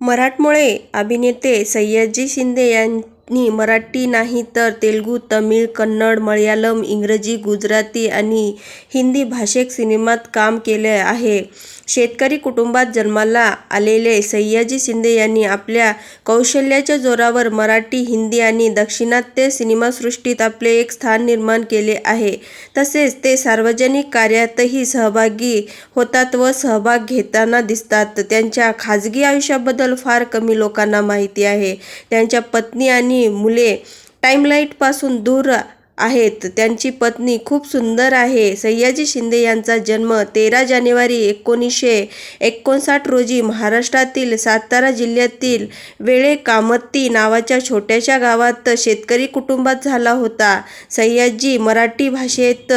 मराठमोळे अभिनेते सयाजी शिंदे यां नी मराठी नाही तर तेलुगू, तमिळ, कन्नड, मल्याळम, इंग्रजी, गुजराती आणि हिंदी भाषिक सिनेमात काम केले आहे. शेतकरी कुटुंबात जन्माला आलेले सय्याजी शिंदे यांनी आपल्या कौशल्याच्या जोरावर मराठी, हिंदी आणि दाक्षिणात्य सिनेमासृष्टीत आपले एक स्थान निर्माण केले आहे. तसेच ते सार्वजनिक कार्यातही सहभागी होतात व सहभाग घेताना दिसतात. त्यांच्या खाजगी आयुष्याबद्दल फार कमी लोकांना माहिती आहे. त्यांच्या पत्नी आणि मुले टाईमलाईटपासून दूर आहेत. त्यांची पत्नी खूप सुंदर आहे. सय्याजी शिंदे यांचा जन्म तेरा जानेवारी एकोणीसशे एकोणसाठ रोजी महाराष्ट्रातील सातारा जिल्ह्यातील वेळे कामती नावाच्या छोट्याशा गावात शेतकरी कुटुंबात झाला होता. सय्याजी मराठी भाषेत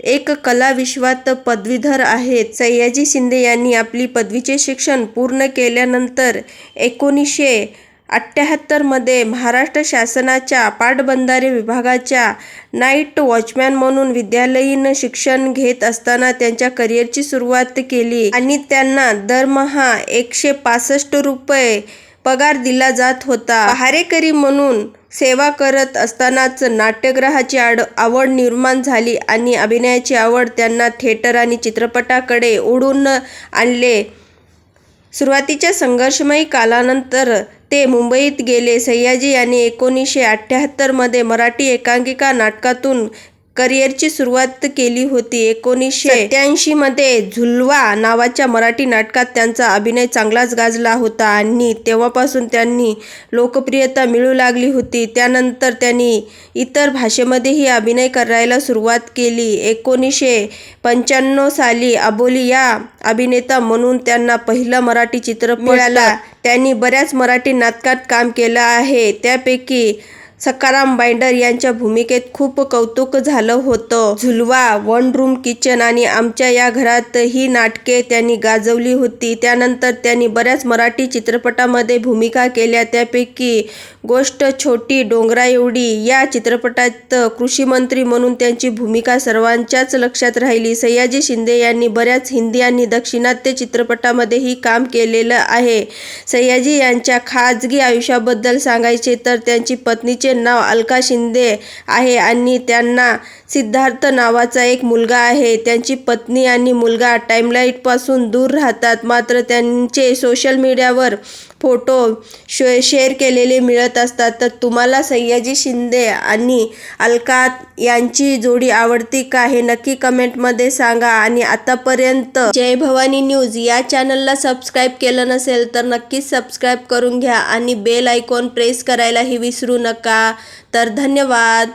एक कला विश्वात पदवीधर आहेत. सय्याजी शिंदे यांनी आपली पदवीचे शिक्षण पूर्ण केल्यानंतर एकोणीसशे अठ्ठ्याहत्तरमध्ये महाराष्ट्र शासनाच्या पाटबंधारे विभागाच्या नाईट वॉचमॅन म्हणून विद्यालयीन शिक्षण घेत असताना त्यांच्या करिअरची सुरुवात केली आणि त्यांना दरमहा एकशे पासष्ट रुपये पगार दिला जात होता. पहारेकरी म्हणून सेवा करत असतानाच नाट्यग्रहाची आड आवड निर्माण झाली आणि अभिनयाची आवड त्यांना थिएटर आणि चित्रपटाकडे ओढून आणले. सुरुवातीच्या संघर्षमयी कालानंतर ते मुंबईत गेले. सयाजी यांनी एकोणीसशे अठ्ठ्याहत्तरमध्ये मराठी एकांकिका नाटकातून करिअरची सुरुवात केली होती. एकोणीसशे सत्त्याऐंशीमध्ये झुलवा नावाच्या मराठी नाटकात त्यांचा अभिनय चांगलाच गाजला होता आणि तेव्हापासून त्यांना लोकप्रियता मिळू लागली होती. त्यानंतर त्यांनी इतर भाषेमध्येही अभिनय करायला सुरुवात केली. एकोणीसशे पंच्याण्णव साली अबोली या अभिनेता म्हणून त्यांना पहिला मराठी चित्रपट मिळाला. त्यांनी बऱ्याच मराठी नाटकात काम केलं आहे. त्यापैकी सखाराम बाइंडर यांच्या भूमिकेत खूप कौतुक झालं होतं. झुलवा, वन रूम किचन आणि आमच्या या घरात ही नाटके त्यांनी गाजवली होती. त्यानंतर त्यांनी बऱ्याच मराठी चित्रपटामध्ये भूमिका केल्या. त्यापैकी गोष्ट छोटी डोंगराएवढी या चित्रपटात कृषीमंत्री म्हणून त्यांची भूमिका सर्वांच्याच लक्षात राहिली. सयाजी शिंदे यांनी बऱ्याच हिंदी आणि दाक्षिणात्य चित्रपटामध्येही काम केलेलं आहे. सयाजी यांच्या खाजगी आयुष्याबद्दल सांगायचे तर त्यांची पत्नीचे नाव अलका शिंदे आहे आणि त्यांना सिद्धार्थ नावाचा एक मुलगा आहे. त्यांची पत्नी आणि मुलगा टाईमलाईटपासून दूर राहतात. मात्र त्यांचे सोशल मीडियावर फोटो शेअर केलेले मिळत असतात. तर तुम्हाला सय्याजी शिंदे आणि अलका यांची जोडी आवडती का हे नक्की कमेंटमध्ये सांगा आणि आतापर्यंत जय भवानी न्यूज या चॅनलला सबस्क्राईब केलं नसेल तर नक्कीच सबस्क्राईब करून घ्या आणि बेल आयकॉन प्रेस करायलाही विसरू नका. तर धन्यवाद.